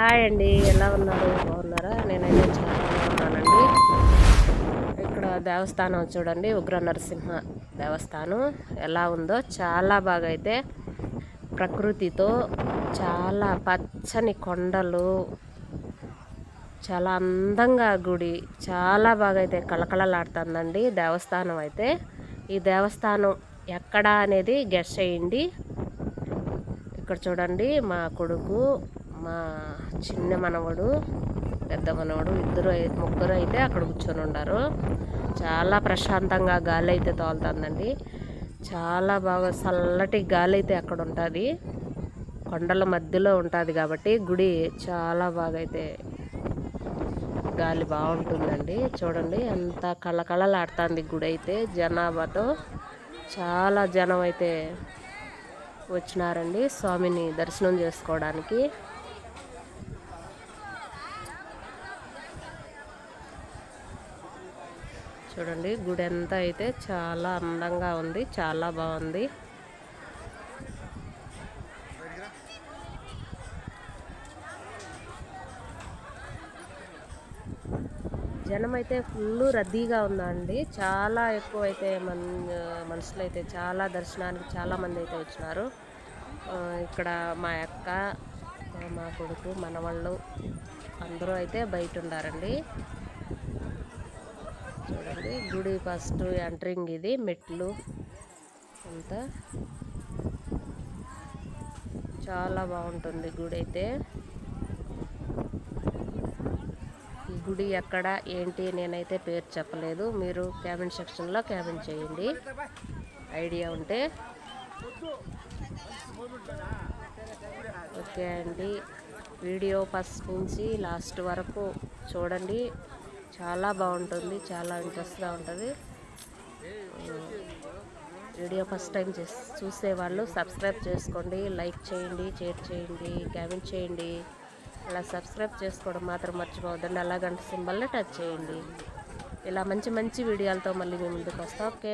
Hi అండి ఎలా ఉన్నారు? బాగున్నారా? నేనైతే చాలా బాగున్నానండి. ఇక్కడ దేవస్థానం చూడండి ఉగ్ర నరసింహ దేవస్థానం. ఎలా ఉందో చాలా బాగా అయితే ప్రకృతితో చాలా పచ్చని కొండలు చాలా అందంగా గుడి చాలా బాగా అయితే కళకళలాడుతుందండి దేవస్థానం అయితే. ఈ దేవస్థానం ఎక్కడ అనేది గెస్ చేయండి. ఇక్కడ చూడండి మా కొడుకు మా చిన్న మనవడు పెద్ద మనవడు ఇద్దరు ముగ్గురు అయితే అక్కడ కూర్చొని ఉన్నారు చాలా ప్రశాంతంగా గాలి అయితే తోలుతుందండి. చాలా బాగా చల్లటి గాలి అయితే అక్కడ ఉంటుంది. కొండల మధ్యలో ఉంటుంది కాబట్టి గుడి చాలా బాగా అయితే గాలి బాగుంటుందండి. చూడండి ఎంత కళకళలాడుతుంది గుడి అయితే జనాభాతో చాలా జనం అయితే వచ్చినారండి స్వామిని దర్శనం చేసుకోవడానికి. చూడండి గుడి అంతా అయితే చాలా అందంగా ఉంది చాలా బాగుంది. జనం అయితే ఫుల్ రద్దీగా ఉందండి. చాలా ఎక్కువ అయితే మన మనుషులు అయితే చాలా దర్శనానికి చాలా మంది అయితే వచ్చినారు ఇక్కడ మా అక్క మా కొడుకు మనవాళ్ళు అందరూ అయితే బయట ఉండారండి. చూడండి. గుడి ఫస్ట్ ఎంట్రింగ్ ఇది మెట్లు అంతా. చాలా బాగుంటుంది గుడి అయితే. ఈ గుడి ఎక్కడ ఏంటి నేనైతే పేరు చెప్పలేదు. మీరు క్యాబిన్ సెక్షన్లో క్యాబిన్ చేయండి. ఐడియా ఉంటే. ఓకే అండి. వీడియో ఫస్ట్ నుంచి లాస్ట్ వరకు చూడండి. చాలా బాగుంటుంది చాలా ఇంట్రెస్ట్గా ఉంటుంది. వీడియో ఫస్ట్ టైం చేస్ చూసేవాళ్ళు సబ్స్క్రైబ్ చేసుకోండి లైక్ చేయండి షేర్ చేయండి కామెంట్ చేయండి. అలా సబ్స్క్రైబ్ చేసుకోవడం మాత్రం మర్చిపోవద్దండి. అలా గంట సింబల్ని టచ్ చేయండి. ఇలా మంచి మంచి వీడియోలతో మళ్ళీ మీ ముందుకు వస్తాం. ఓకే